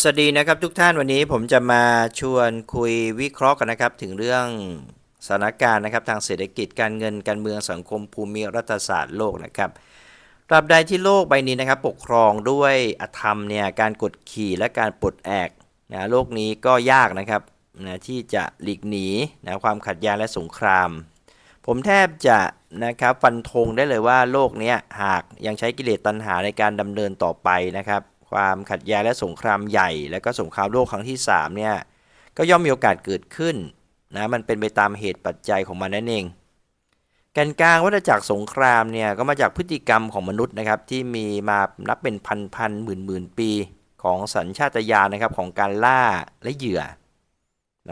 สวัสดีนะครับทุกท่านวันนี้ผมจะมาชวนคุยวิเคราะห์กันนะครับ ถึงเรื่องสถานการณ์นะครับ ทางเศรษฐกิจการเงินการเมืองสังคมภูมิรัฐศาสตร์โลกนะครับตราบใดที่โลกใบนี้นะครับ ปกครองด้วยอธรรมเนี่ยการกดขี่และการปลดแอกนะโลกนี้ก็ยากนะครับนะที่จะหลีกหนีนะความขัดแย้งและสงคราม ผมแทบจะนะครับฟันธงได้เลยว่าโลกนี้หากยังใช้กิเลสตัณหาในการดำเนินต่อไปนะครับ ความขัดแย้งและสงครามใหญ่ และก็สงครามโลกครั้งที่3เนี่ยก็ย่อมมีโอกาสเกิดขึ้นนะมันเป็นไปตามเหตุปัจจัยของมันนั่นเองแกนกลางวัฏจักรสงครามเนี่ยก็มาจากพฤติกรรมของมนุษย์นะครับที่มีมานับเป็นพันพันหมื่นหมื่นปี ของสัญชาตญาณนะครับของการล่าและเหยื่อ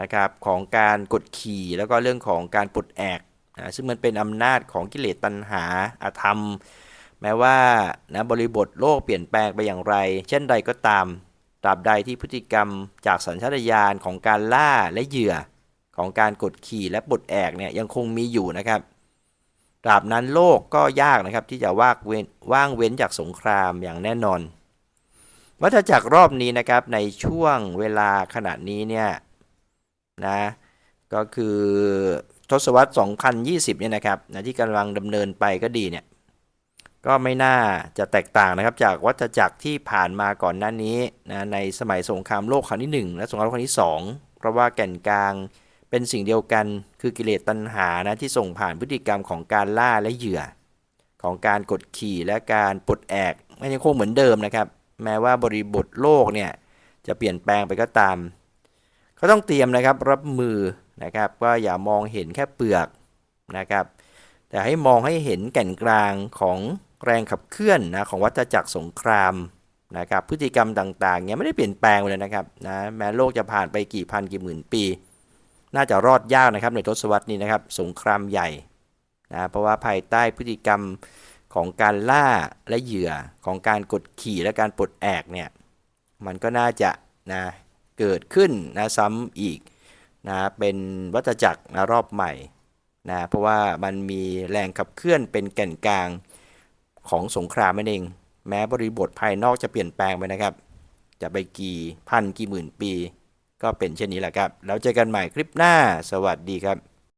นะครับของการกดขี่แล้วก็เรื่องของการปลดแอกนะซึ่งมันเป็นอำนาจของกิเลสตัณหาอาธรรม แม้ว่านะบริบทโลกเปลี่ยนแปลงไปอย่างไร เช่นใดก็ตามตราบใดที่พฤติกรรมจากสัญชาตญาณของการล่าและเหยื่อ ของการกดขี่และปลดแอกเนี่ยยังคงมีอยู่นะครับตราบนั้นโลกก็ยากนะครับที่จะว่างเว้นว่างเว้นจากสงครามอย่างแน่นอน วัฏจักรรอบนี้นะครับในช่วงเวลาขณะนี้เนี่ยนะก็คือทศวรรษ 2020 เนี่ยนะครับนะที่กำลังดำเนินไปก็ดีเนี่ย ก็ไม่น่าจะแตกต่างนะครับจากวัฏจักรที่ผ่านมาก่อนหน้านี้นะในสมัยสงครามโลกครั้งที่ 1 และสงครามโลกครั้งที่ 2 เพราะว่าแก่นกลางเป็นสิ่งเดียวกันคือกิเลสตัณหานะที่ส่งผ่านพฤติกรรมของการล่าและเหยื่อ ของการกดขี่และการปลดแอกมันยังคงเหมือนเดิมนะครับ แม้ว่าบริบทโลกเนี่ยจะเปลี่ยนแปลงไปก็ตามเขาต้องเตรียมนะครับรับมือนะครับว่าอย่ามองเห็นแค่เปลือกนะครับ แต่ให้มองให้เห็นแก่นกลางของ แรงขับเคลื่อนนะของวัฏจักรสงครามนะครับพฤติกรรมต่างๆเนี่ยไม่ได้เปลี่ยนแปลงเลยนะครับนะแม้โลกจะผ่านไปกี่พันกี่หมื่นปี น่าจะรอดยากนะครับในทศวรรษนี้นะครับสงครามใหญ่นะเพราะว่าภายใต้พฤติกรรมของการล่าและเหยื่อของการกดขี่และการปลดแอกเนี่ยมันก็น่าจะนะเกิดขึ้นนะซ้ำอีกนะเป็นวัฏจักรนะรอบใหม่นะเพราะว่ามันมีแรงขับเคลื่อนเป็นแก่นกลาง ของสงครามนั่นเอง แม้บริบทภายนอกจะเปลี่ยนแปลงไปนะครับ จะไปกี่พันกี่หมื่นปี ก็เป็นเช่นนี้แหละครับ แล้วเจอกันใหม่คลิปหน้า สวัสดีครับ